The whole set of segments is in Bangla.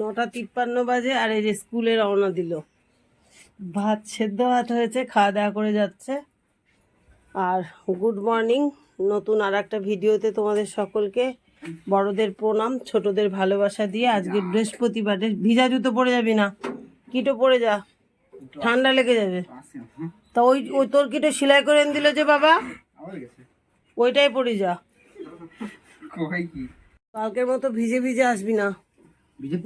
নটা তিপ্পান্ন বাজে আর এই যে স্কুলে রওনা দিল। ভাত সেদ্ধ ভাত হয়েছে খাওয়া দাওয়া করে যাচ্ছে। আর গুড মর্নিং নতুন আর একটা ভিডিওতে তোমাদের সকলকে বড়দের প্রণাম ছোটদের ভালোবাসা দিয়ে। আজকে বৃহস্পতিবারে ভিজা জুতো পরে যাবি না? কিটো পরে যা। ঠান্ডা লেগে যাবে। তা ওই ওই তোর কিটো সেলাই করে এনে দিল যে বাবা? ওইটাই পরে যা। কালকের মতো ভিজে ভিজে আসবি না।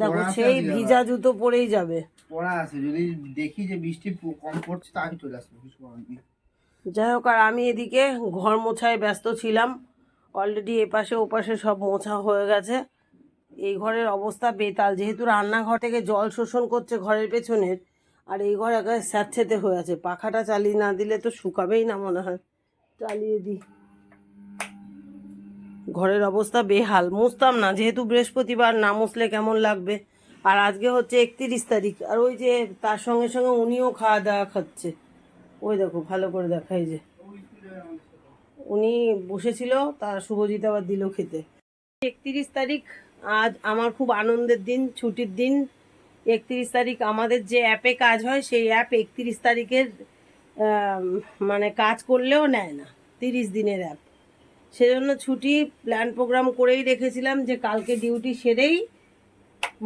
দেখো সেই ভিজা জুতো পরেই যাবে। পড়া আছে যদি দেখি যে বৃষ্টি কম পড়ছে চলে আসব কিছু যাই হোক আর আমি এদিকে ঘর মোছায় ব্যস্ত ছিলাম। অলরেডি এপাশে ওপাশে সব মোছা হয়ে গেছে। এই ঘরের অবস্থা বেতাল যেহেতু রান্নাঘর থেকে জল শোষণ করছে ঘরের পেছনের আর এই ঘর একেবারে স্যাঁতছেতে হয়ে আছে। পাখাটা চালিয়ে না দিলে তো শুকাবেই না মনে হয়। চালিয়ে দিই। ঘরের অবস্থা বেহাল। মুছতাম না, যেহেতু বৃহস্পতিবার, না মুছলে কেমন লাগবে? আর আজকে হচ্ছে একত্রিশ তারিখ, আর ওই যে তার সঙ্গে সঙ্গে উনিও খাওয়া দাওয়া খাচ্ছে। ওই দেখো, ভালো করে দেখাই যে। উনি বসেছিল, তার শুভজিৎ আবার দিল খেতে। একত্রিশ তারিখ, আজ আমার খুব আনন্দের দিন, ছুটির দিন। একত্রিশ তারিখ আমাদের যে অ্যাপে কাজ হয়, সেই অ্যাপ একত্রিশ তারিখের মানে কাজ করলেও নেয় না। তিরিশ দিনের অ্যাপ। সেজন্য ছুটি প্ল্যান প্রোগ্রাম করেই রেখেছিলাম যে কালকে ডিউটি সেরেই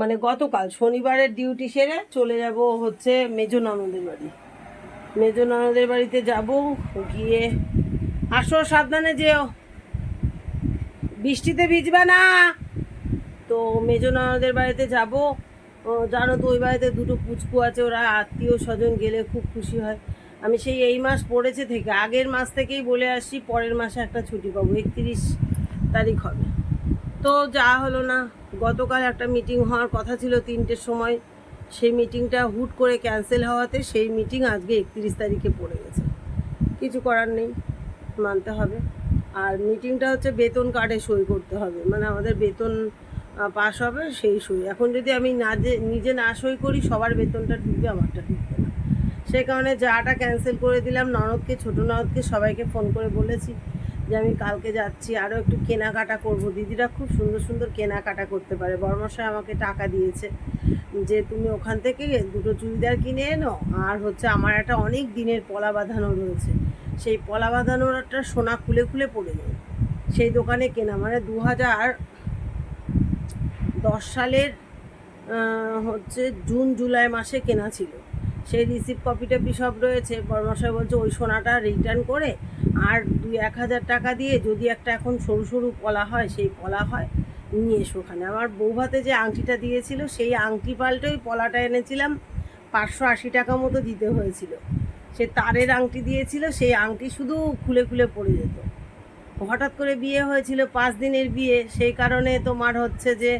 মানে গতকাল, শনিবারের ডিউটি সেরে চলে যাব হচ্ছে মেজো ননদের বাড়ি। মেজো ননদের বাড়িতে যাব, গিয়ে আসো সাবধানে যেও। বৃষ্টিতে ভিজবে না। তো মেজো ননদের বাড়িতে যাব। জানো তো, ওই বাড়িতে দুটো পুচকু আছে, ওরা আত্মীয় স্বজন গেলে খুব খুশি হয়। আমি সেই এই মাস পড়েছে থেকে, আগের মাস থেকেই বলে আসছি, পরের মাসে একটা ছুটি পাবো, একত্রিশ তারিখ হবে। তো যা হলো না, গতকাল একটা মিটিং হওয়ার কথা ছিল তিনটের সময়, সেই মিটিংটা হুট করে ক্যান্সেল হওয়াতে সেই মিটিং আজকে একত্রিশ তারিখে পড়ে গেছে। কিছু করার নেই, মানতে হবে। আর মিটিংটা হচ্ছে বেতন কার্ডে সই করতে হবে মানে আমাদের বেতন পাস হবে সেই সই। এখন যদি আমি না যে, নিজে না সই করি, সবার বেতনটা ঢুকবে আমারটা ঢুকবে। সেই কারণে যাটা ক্যান্সেল করে দিলাম। ননদকে, ছোটো ননদকে সবাইকে ফোন করে বলেছি যে, আমি কালকে যাচ্ছি। আরও একটু কেনাকাটা করব। দিদিরা খুব সুন্দর সুন্দর কেনাকাটা করতে পারে। বর্মশাই আমাকে টাকা দিয়েছে যে, তুমি ওখান থেকে দুটো চুড়িদার কিনে এনো। আর হচ্ছে আমার একটা অনেক দিনের পলা বাঁধানো রয়েছে। সেই পলা বাঁধানোর একটা সোনা খুলে খুলে পড়ে যায়। সেই দোকানে কেনা। মানে দু হাজার দশ সালের হচ্ছে জুন, জুলাই মাসে কেনা ছিল। সেই রিসিপ্ট কপি টপি সব রয়েছে। বর্মশাই বলছে, ওই সোনাটা রিটার্ন করে আর দুই এক হাজার টাকা দিয়ে যদি একটা এখন সরু সরু পলা হয়, সেই পলা হয়, নিয়ে এসো ওখানে। আমার বৌভাতে যে আংটিটা দিয়েছিল, সেই আংটি পাল্টে ওই পলাটা এনেছিলাম, পাঁচশো আশি টাকা মতো দিতে হয়েছিল। সে তারের আংটি দিয়েছিল, সেই আংটি শুধু খুলে খুলে পড়ে যেত। হঠাৎ করে বিয়ে হয়েছিল, পাঁচ দিনের বিয়ে, সেই কারণে তোমার হচ্ছে যে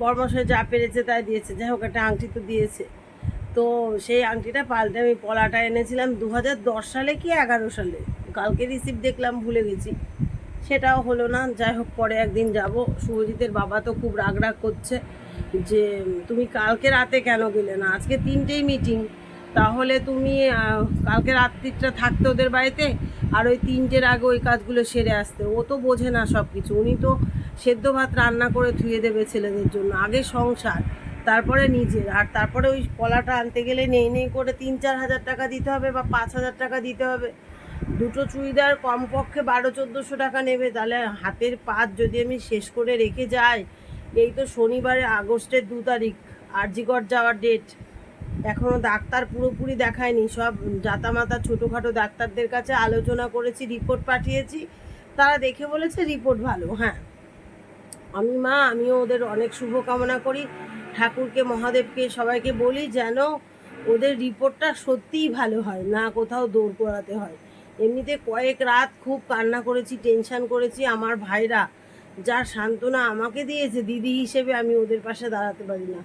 বর্মশাই যা পেরেছে তাই দিয়েছে। যাই হোক, একটা আংটি তো দিয়েছে। তো সেই আংটিটা পাল্টে আমি পলাটা এনেছিলাম দু হাজার দশ সালে কি এগারো সালে। কালকে রিসিপ্ট দেখলাম, ভুলে গেছি। সেটাও হলো না। যাই হোক, পরে একদিন যাব। শুভজিতের বাবা তো খুব রাগ রাগ করছে যে, তুমি কালকে রাতে কেন গেলে না? আজকে তিনটেই মিটিং তাহলে তুমি কালকে রাত্রিটা থাকতে ওদের বাড়িতে আর ওই তিনটের আগে ওই কাজগুলো সেরে আসতে। ও তো বোঝে না সব কিছু উনি তো সেদ্ধ ভাত রান্না করে ধুয়ে দেবে ছেলেদের জন্য। আগে সংসার। তারপরে নিজের, আর তারপরে ওই কলাটা আনতে গেলে নেই নেই করে তিন চার হাজার টাকা দিতে হবে বা পাঁচ হাজার টাকা দিতে হবে। দুটো চুড়িদার কমপক্ষে বারো, চোদ্দোশো টাকা নেবে। তাহলে হাতের পাত যদি আমি শেষ করে রেখে যাই, এই তো শনিবারে আগস্টের দু তারিখ আরজিগড় যাওয়ার ডেট এখনও ডাক্তার পুরোপুরি দেখায়নি, সব জাতামাতা ছোটোখাটো ডাক্তারদের কাছে আলোচনা করেছি রিপোর্ট পাঠিয়েছি। তারা দেখে বলেছে রিপোর্ট ভালো হ্যাঁ। আমি মা, আমিও ওদের অনেক শুভকামনা করি। ঠাকুরকে, মহাদেবকে সবাইকে বলি যেন ওদের রিপোর্টটা সত্যিই ভালো হয়, না কোথাও দৌড় করাতে হয়। এমনিতে কয়েক রাত খুব কান্না করেছি, টেনশন করেছি। আমার ভাইরা যা সান্ত্বনা আমাকে দিয়েছে, দিদি হিসেবে আমি ওদের পাশে দাঁড়াতে পারি না।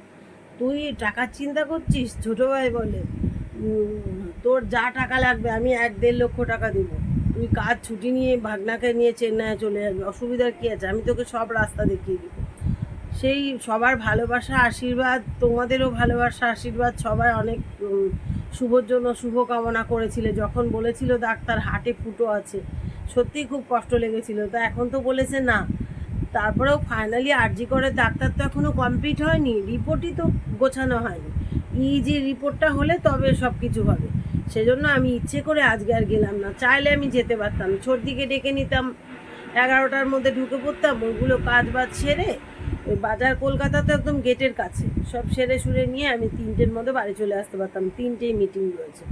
তুই টাকার চিন্তা করছিস? ছোটো ভাই বলে তোর যা টাকা লাগবে আমি এক দেড় লক্ষ টাকা দেবো। তুই কাজ, ছুটি নিয়ে ভাগনাকে নিয়ে চেন্নাইয়ে চলে যাবি অসুবিধার কী আছে? আমি তোকে সব রাস্তা দেখিয়ে দিব। সেই সবার ভালোবাসা, আশীর্বাদ, তোমাদেরও ভালোবাসা, আশীর্বাদ সবাই অনেক শুভর জন্য শুভকামনা করেছিলে। যখন বলেছিল ডাক্তার হাটে ফুটো আছে, সত্যিই খুব কষ্ট লেগেছিল। তা এখন তো বলেছে না। তারপরেও ফাইনালি আরজি করে ডাক্তার তো এখনও কমপ্লিট হয়নি। রিপোর্টই তো গোছানো হয়নি। যে রিপোর্টটা হলে তবে সব কিছু হবে। সেজন্য আমি ইচ্ছে করে আজকে আর গেলাম না। চাইলে আমি যেতে পারতাম। সর্দিকে ডেকে নিতাম। এগারোটার মধ্যে ঢুকে পড়তাম। ওইগুলো কাজ বাজ সেরে ওই বাজার কলকাতা তো একদম গেটের কাছে। সব সেরে সুরে নিয়ে আমি তিনটের মধ্যে বাড়ি চলে আসতে পারতাম। তিনটেই মিটিং রয়েছে।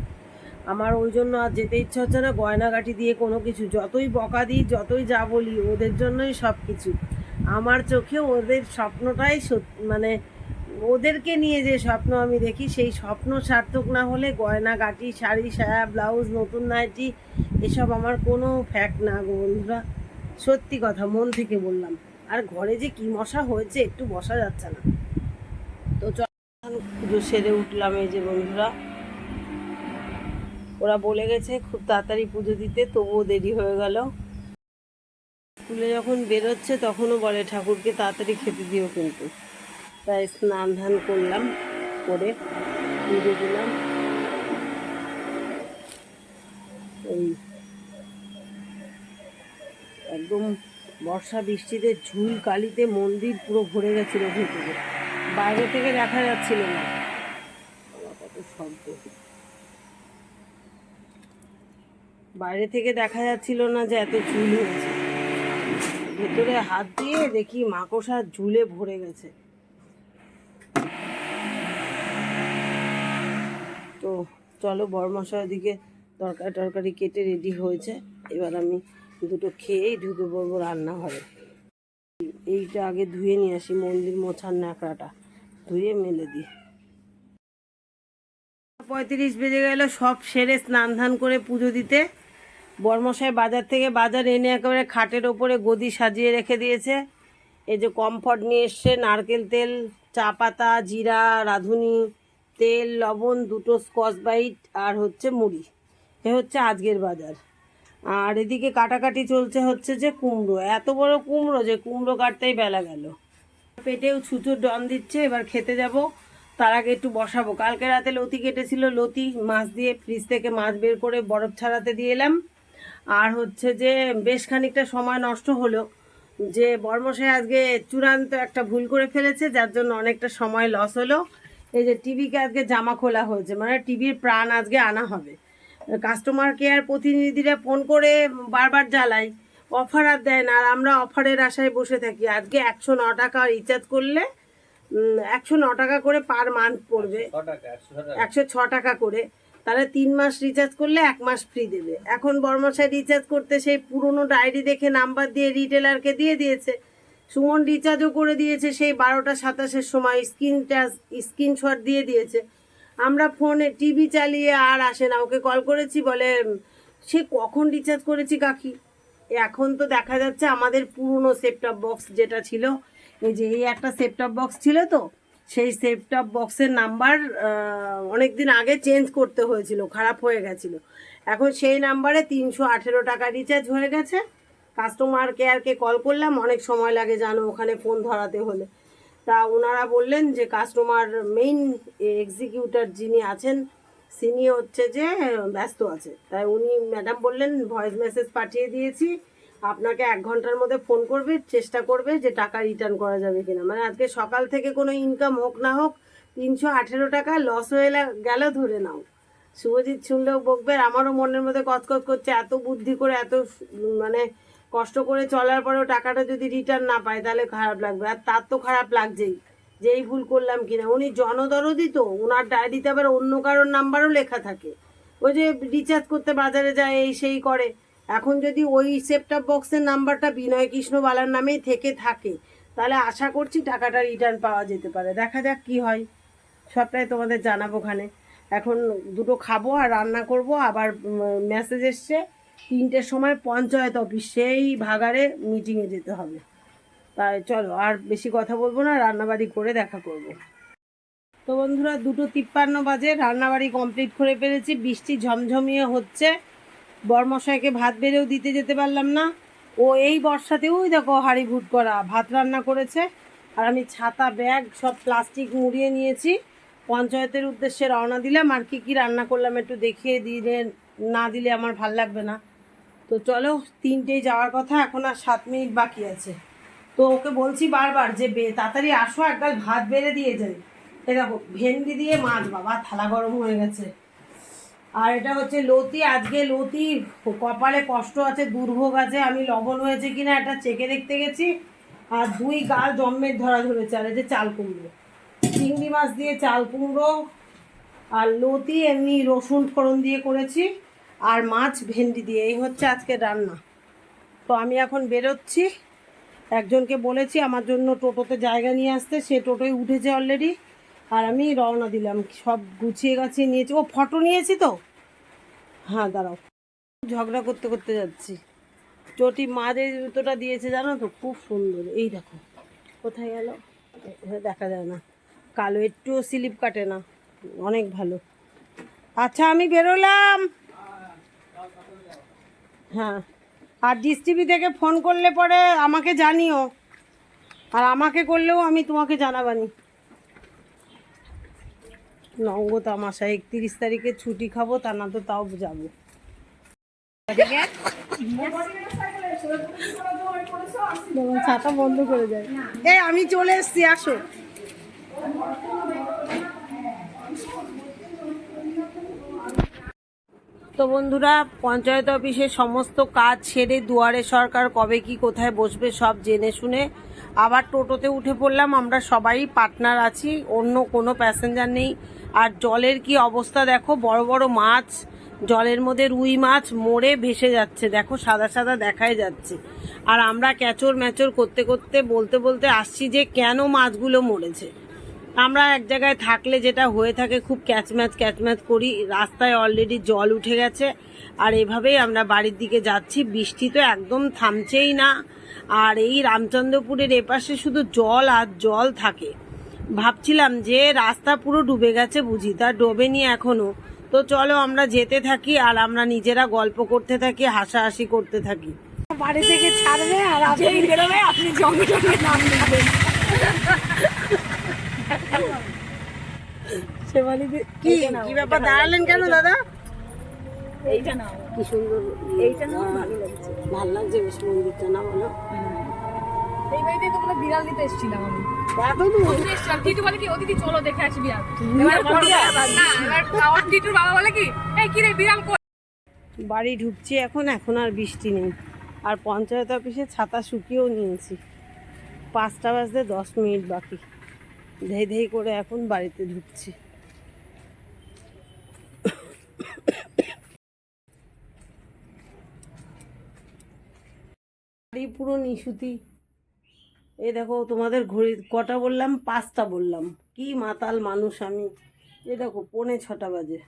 আমার ওই জন্য আর যেতে ইচ্ছা হচ্ছে না। গয়নাগাটি দিয়ে কোনো কিছু, যতই বকা দিই, যতই যা বলি, ওদের জন্যই সব কিছু। আমার চোখে ওদের স্বপ্নটাই মানে ওদেরকে নিয়ে যে স্বপ্ন আমি দেখি, সেই স্বপ্ন সার্থক না হলে গয়নাগাটি, শাড়ি, সায়া, ব্লাউজ, নতুন নাইটি, এসব আমার কোনো ফ্যাক্ট না গো বন্ধুরা। সত্যি কথা, মন থেকে বললাম। আর ঘরে যে কি মশা হয়েছে একটু বসা যাচ্ছে না। তো চল পুজো সেরে উঠলাম এই যে বন্ধুরা। ওরা বলে গেছে খুব তাড়াতাড়ি পুজো দিতে, তবুও দেরি হয়ে গেল। স্কুলে যখন বেরোচ্ছে তখনও বলে ঠাকুরকে তাড়াতাড়ি খেতে দিও কিন্তু। তাই স্নান ধান করলাম, করে পুজো দিলাম। একদম বর্ষা বৃষ্টিতে ঝুল কালিতে মন্দির পুরো ভরে গেছিল ভেতরে। বাইরে থেকে দেখা যাচ্ছিল না। বাইরে থেকে দেখা যাচ্ছিল না যে এত ঝুল হয়েছে। ভেতরে হাত দিয়ে দেখি মাকড়সার ঝুলে ভরে গেছে। তো চলো বড়মশার দিকে তরকারি টরকারি কেটে রেডি হয়েছে। এবার আমি দুটো খেয়েই ঢুকে পড়ব রান্নাঘরে। এইটা আগে ধুয়ে নিয়ে আসি, মন্দির মোছার ন্যাকড়াটা। ধুয়ে মেলে দিই। পঁয়ত্রিশ বেজে গেল, সব সেরে স্নান ধান করে পুজো দিতে। বর্মশাই বাজার থেকে বাজার এনে একেবারে খাটের ওপরে গদি সাজিয়ে রেখে দিয়েছে। এই যে কমফর্ট নিয়ে এসছে, নারকেল তেল, চা পাতা, জিরা, রাঁধুনি, তেল, লবণ, দুটো স্কচ বাইট আর হচ্ছে মুড়ি। এ হচ্ছে আজকের বাজার। আর এদিকে কাটাকাটি চলছে হচ্ছে যে কুমড়ো, এত বড় কুমড়ো যে কুমড়ো কাটতেই বেলা গেল। পেটেও ছুচুর ডন দিচ্ছে, এবার খেতে যাব। তার আগে একটু বসাবো। কালকে রাতে লতি কেটেছিল, লতি মাছ দিয়ে ফ্রিজ থেকে মাছ বের করে বরফ ছাড়াতে দিয়ে এলাম। আর হচ্ছে যে বেশ খানিকটা সময় নষ্ট হলো যে বর্মশাই আজকে চূড়ান্ত একটা ভুল করে ফেলেছে, যার জন্য অনেকটা সময় লস হলো। এই যে টিভিকে আজকে জামা খোলা হয়েছে মানে টিভির প্রাণ আজকে আনা হবে। কাস্টমার কেয়ার প্রতিনিধিরা ফোন করে বারবার জ্বালাই অফার আর দেয় না আর আমরা অফারের আশায় বসে থাকি। আজকে একশো ন টাকা রিচার্জ করলে একশো ন টাকা করে পার মান্থ পড়বে। একশো ছ টাকা করে। তাহলে তিন মাস রিচার্জ করলে এক মাস ফ্রি দেবে। এখন বর্মশাই রিচার্জ করতে সেই পুরনো ডায়েরি দেখে নাম্বার দিয়ে রিটেলারকে দিয়ে দিয়েছে। সুমন রিচার্জও করে দিয়েছে সেই বারোটা সাতাশের সময়। স্ক্রিন টাচ স্ক্রিনশট দিয়ে দিয়েছে। আমরা ফোনে টিভি চালিয়ে আর আসে না। ওকে কল করেছি, বলে, সে কখন রিচার্জ করেছি কাকি? এখন তো দেখা যাচ্ছে আমাদের পুরনো সেপটপ বক্স যেটা ছিল, এই যে এই একটা সেপটপ বক্স ছিল তো, সেই সেপটপ বক্সের নাম্বার অনেক দিন আগে চেঞ্জ করতে হয়েছিল, খারাপ হয়ে গেছিল। এখন সেই নাম্বারে তিনশো আঠেরো টাকা রিচার্জ হয়ে গেছে। কাস্টমার কেয়ারকে কল করলাম, অনেক সময় লাগে জানো, ওখানে ফোন ধরাতে হলে। তা ওনারা বললেন যে কাস্টমার মেইন এক্সিকিউটর যিনি আছেন তিনি হচ্ছে যে ব্যস্ত আছে। তাই উনি ম্যাডাম বললেন ভয়েস মেসেজ পাঠিয়ে দিয়েছি, আপনাকে এক ঘণ্টার মধ্যে ফোন করবে, চেষ্টা করবে যে টাকা রিটার্ন করা যাবে কিনা। মানে আজকে সকাল থেকে কোনো ইনকাম হোক না হোক, তিনশো আঠেরো টাকা লস হয়ে গেল ধরে নাও। শুভজিৎ শুনলেও বকবে আমারও মনের মধ্যে কচকচ করছে, এত বুদ্ধি করে, এত মানে কষ্ট করে চলার পরেও টাকাটা যদি রিটার্ন না পায়, তাহলে খারাপ লাগবে। আর তার তো খারাপ লাগছেই যে এই ভুল করলাম কিনা। উনি জনদরদি তো। ওনার ডায়েরিতে আবার অন্য কারোর নাম্বারও লেখা থাকে। ওই যে রিচার্জ করতে বাজারে যায়, এই সেই করে। এখন যদি ওই সেপটপ বক্সের নাম্বারটা বিনয় কৃষ্ণ বালার নামেই থেকে থাকে, তাহলে আশা করছি টাকাটা রিটার্ন পাওয়া যেতে পারে। দেখা যাক কি হয়। সবটাই তোমাদের জানাব ওখানে। এখন দুটো খাব আর রান্না করব। আবার মেসেজ এসছে। তিনটের সময় পঞ্চায়েত অফিস, সেই ভাগারে মিটিংয়ে যেতে হবে। তাই চলো, আর বেশি কথা বলব না, রান্নাবাড়ি করে দেখা করব। তো বন্ধুরা, দুটো তিপ্পান্ন বাজে, রান্নাবাড়ি কমপ্লিট করে ফেলেছি। বৃষ্টি ঝমঝমিয়ে হচ্ছে। বরমশাইকে ভাত বেড়েও দিতে যেতে পারলাম না। ও এই বর্ষাতেও দেখো হাঁড়ি ভুট করা, ভাত রান্না করেছে। আর আমি ছাতা, ব্যাগ, সব প্লাস্টিক মুড়িয়ে নিয়েছি। পঞ্চায়েতের উদ্দেশ্যে রওনা দিলাম। আর কি কি রান্না করলাম একটু দেখিয়ে দিলে না দিলে আমার ভালো লাগবে না। তো চলো, তিনটেই যাওয়ার কথা, এখন আর সাত মিনিট বাকি আছে। তো ওকে বলছি বারবার যে, বে- তাড়াতাড়ি আসো, একগাল ভাত বেড়ে দিয়ে যাই। এ দেখো, ভেন্ডি দিয়ে মাছ, বাবা, থালা গরম হয়ে গেছে। আর এটা হচ্ছে লতি, আজকে লতি, কপালে কষ্ট আছে, দুর্ভোগ আছে, আমি লবণ হয়েছে কিনা এটা চেকে দেখতে গেছি। আর দুই গাল জম্মের ধরা ধরেছে, আর যে চাল কুমড়ো। চিংড়ি মাছ দিয়ে চাল কুমড়ো, আর লতি, এমনি রসুন ফোড়ন দিয়ে করেছি। আর মাছ, ভেন্ডি দিয়ে। এই হচ্ছে আজকে রান্না। তো আমি এখন বেরোচ্ছি। একজনকে বলেছি আমার জন্য টোটোতে জায়গা নিয়ে আসতে। সে টোটোয় উঠেছে অলরেডি আর আমি রওনা দিলাম। সব গুছিয়ে গাছিয়ে নিয়েছি। ও ফটো নিয়েছি তো? হ্যাঁ দাঁড়াও। ঝগড়া করতে করতে যাচ্ছি। চটি মাঝে জুতোটা দিয়েছে, জানো তো? খুব সুন্দর। এই দেখো। কোথায় গেল? দেখা যায় না। কালো, একটুও স্লিপ কাটে না। অনেক ভালো। আচ্ছা আমি বেরোলাম। হ্যাঁ। আর ডিস টিভি থেকে ফোন করলে পরে আমাকে জানিও। আর আমাকে করলেও আমি তোমাকে জানাবানি। নঙ্গ তামাশা একত্রিশ তারিখে ছুটি খাব তা না তো তাও যাব। ছাতা বন্ধ করে যায় এই আমি চলে এসছি আসো। তো বন্ধুরা, পঞ্চায়েত অফিসের সমস্ত কাজ ছেড়ে দুয়ারে সরকার কবে কি কোথায় বসবে সব জেনে শুনে আবার টোটোতে উঠে পড়লাম। আমরা সবাই পার্টনার আছি, অন্য কোনো প্যাসেঞ্জার নেই। আর জলের কি অবস্থা দেখো, বড় বড় মাছ, জলের মধ্যে রুই মাছ মরে ভেসে যাচ্ছে, দেখো সাদা সাদা দেখাই যাচ্ছে। আর আমরা ক্যাচর ম্যাচর করতে করতে, বলতে বলতে আসছি যে কেন মাছগুলো মরেছে। আমরা এক জায়গায় থাকলে যেটা হয়ে থাকে, খুব ক্যাচম্যাচ ক্যাচম্যাচ করি। রাস্তায় অলরেডি জল উঠে গেছে। আর এভাবেই আমরা বাড়ির দিকে যাচ্ছি। বৃষ্টি তো একদম থামছেই না। আর এই রামচন্দ্রপুরের এপাশে শুধু জল আর জল থাকে। ভাবছিলাম যে রাস্তা পুরো ডুবে গেছে বুঝি, তা ডোবেনি এখনও। তো চলো আমরা যেতে থাকি আর আমরা নিজেরা গল্প করতে থাকি, হাসাহাসি করতে থাকি। বাড়ি থেকে ছাড়বে আর আপনি বেরোবে, আপনি জঙ্গে জঙ্গে নাম শেফালিদি কি? কি ব্যাপার? দাঁড়ালেন কেন দাদা? এইটা নাও। কি সুন্দর এইটা নাও ভালো লাগছে। ভালো লাগছে বেশ মন্দিরটা না বলো? এই বাড়িতে তো কোনো বিড়াল নিতে এসেছিলাম আমি। টিটু বলে কি চলো দেখে আসি বিড়াল এবার না এবার আমার টিটুর বাবা বলে কি এই কি রে বিড়াল বাড়ি ঢুকছি এখন এখন আর বৃষ্টি নেই। আর পঞ্চায়েত অফিসে ছাতা শুকিয়েও নিয়েছি। পাঁচটা বাজতে দশ মিনিট বাকি। ধেই ধেই করে এখন বাড়িতে ঢুকছি। বাড়ি পুরো নিশুতি। এ দেখো তোমাদের ঘড়ি, কটা বললাম? পাঁচটা বললাম। কি মাতাল মানুষ আমি। এ দেখো, পৌনে ছটা বাজে।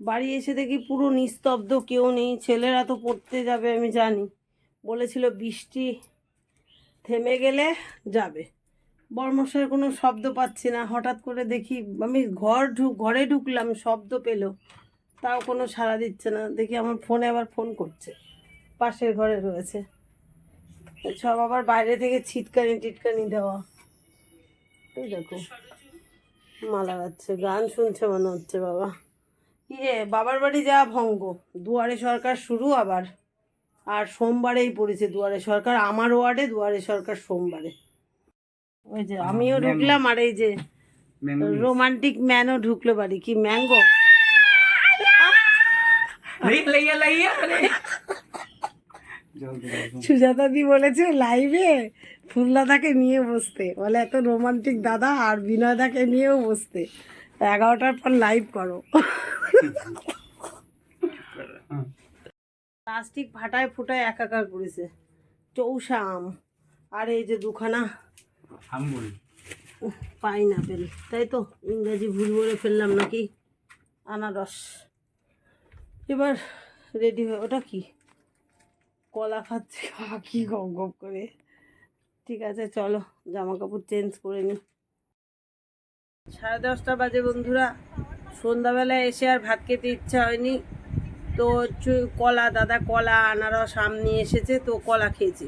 বাড়ি এসে দেখি পুরো নিস্তব্ধ, কেউ নেই। ছেলেরা তো পড়তে যাবে, আমি জানি। বলেছিল বৃষ্টি থেমে গেলে যাবে। বর্মশার কোনো শব্দ পাচ্ছি না। হঠাৎ করে দেখি আমি ঘর ঢুক ঘরে ঢুকলাম, শব্দ পেল। তাও কোনো সাড়া দিচ্ছে না। দেখি আমার ফোনে আবার ফোন করছে। পাশের ঘরে রয়েছে। সব আবার বাইরে থেকে ছিটকানি টিটকানি দেওয়া। এই দেখো, মালা যাচ্ছে গান শুনছে মনে হচ্ছে বাবা। ইয়ে বাবার বাড়ি যাওয়া ভঙ্গ। দুয়ারে সরকার শুরু আবার। আর সোমবারেই পড়েছে দুয়ারে সরকার। আমার ওয়ার্ডে দুয়ারে সরকার সোমবারে। ওই যে আমিও ঢুকলাম আর এই যে রোমান্টিক ম্যানও ঢুকলো বাড়ি। কি ম্যাঙ্গো? সুজাতা দি বলেছে লাইভে ফুলদাদাকে নিয়ে বসতে। বলে এত রোমান্টিক দাদা আর বিনয়দাকে নিয়েও বসতে। এগারোটার পর লাইভ করো। প্লাস্টিক ফাটায় ফুটায় একাকার করেছে। চৌষা আম আর এই যে দুখানা পাইনাপেল। তাই তো ইংরাজি ভুল বলে ফেললাম নাকি? আনারস। এবার রেডি হয়ে ওটা কি? কলা খাচ্ছে। কি গপ গপ করে। ঠিক আছে, চলো জামা কাপড় চেঞ্জ করে নি সাড়ে দশটা বাজে বন্ধুরা। সন্ধ্যাবেলায় এসে আর ভাত খেতে ইচ্ছা হয়নি। তো কলা, দাদা কলা, আনারস, আম নিয়ে এসেছে, তো কলা খেয়েছি।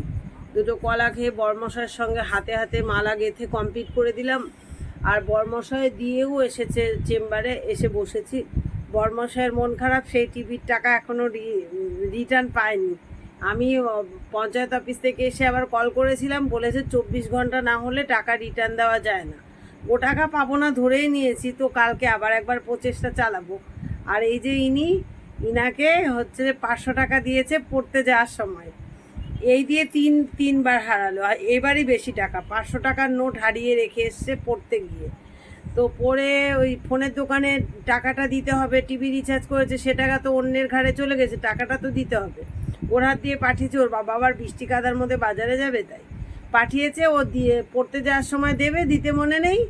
দুটো কলা খেয়ে বর্মশাইয়ের সঙ্গে হাতে হাতে মালা গেঁথে কমপ্লিট করে দিলাম। আর বর্মশাই দিয়েও এসেছে চেম্বারে, এসে বসেছি। বর্মশাইয়ের মন খারাপ, সেই টিভির টাকা এখনও রিটার্ন পায়নি। আমি পঞ্চায়েত অফিস থেকে এসে আবার কল করেছিলাম, বলেছে চব্বিশ ঘণ্টা না হলে টাকা রিটার্ন দেওয়া যায় না। ও টাকা পাবো না, ধরেই নিয়েছি, তো কালকে আবার একবার প্রচেষ্টা চালাবো। আর এই যে ইনি, ইনাকে হচ্ছে পাঁচশো টাকা দিয়েছে পড়তে যাওয়ার সময়। এই দিয়ে তিন, তিনবার হারালো। আর এবারই বেশি টাকা, পাঁচশো টাকার নোট হারিয়ে রেখে এসছে পড়তে গিয়ে। তো পরে ওই ফোনের দোকানে টাকাটা দিতে হবে, টিভি রিচার্জ করেছে, সে টাকা তো অন্যের ঘাড়ে চলে গেছে, টাকাটা তো দিতে হবে। ওর হাত দিয়ে পাঠিয়েছে, ওর বাবা আবার বৃষ্টি কাদার মধ্যে বাজারে যাবে তাই। পাঠিয়েছে, ও দিয়ে পড়তে যাওয়ার সময় দেবে, দিতে মনে নেই।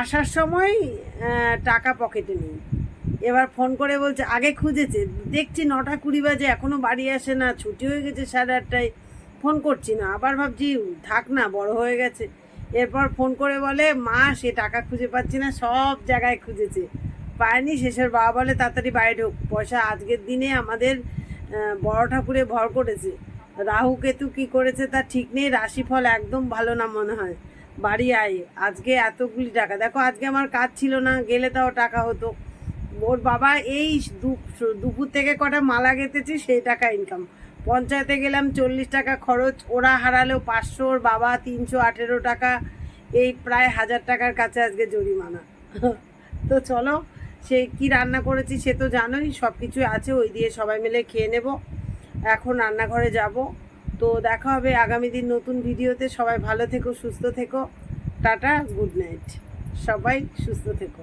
আসার সময় টাকা পকেটে নেই। এবার ফোন করে বলছে, আগে খুঁজেছে, দেখছি নটা কুড়ি বাজে, এখনও বাড়ি আসে না, ছুটি হয়ে গেছে সাড়ে আটটায়। ফোন করছি না। আবার ভাবছি, থাক না, বড় হয়ে গেছে। এরপর ফোন করে বলে, মা, সে টাকা খুঁজে পাচ্ছি না, সব জায়গায় খুঁজেছে। পায়নি, শেষের বাবা বলে, তাড়াতাড়ি বাইরে ঢোক। পয়সা আজকের দিনে আমাদের বড় ঠাকুরে ভর করেছে। রাহু কেতু কি করেছে তার ঠিক নেই, রাশিফল একদম ভালো না মনে হয়। বাড়ি আয়, আজকে এতগুলি টাকা। দেখো, আজকে আমার কাজ ছিল না, গেলে তাও টাকা হতো। ওর বাবা এই দুপুর থেকে কটা মালা গেঁথেছি, সেই টাকা ইনকাম পঞ্চায়েতে গেলাম চল্লিশ টাকা খরচ, ওরা হারালেও পাঁচশো, ওর বাবা তিনশো আঠেরো টাকা, এই প্রায় হাজার টাকার কাছে আজকে জরিমানা। তো চলো, সে কি রান্না করেছি সে তো জানোই সব কিছু আছে, ওই দিয়ে সবাই মিলে খেয়ে নেব। এখন রান্নাঘরে যাব। তো দেখা হবে আগামী দিন নতুন ভিডিওতে। সবাই ভালো থেকো, সুস্থ থেকো। Tata, good night. সবাই সুস্থ থেকো।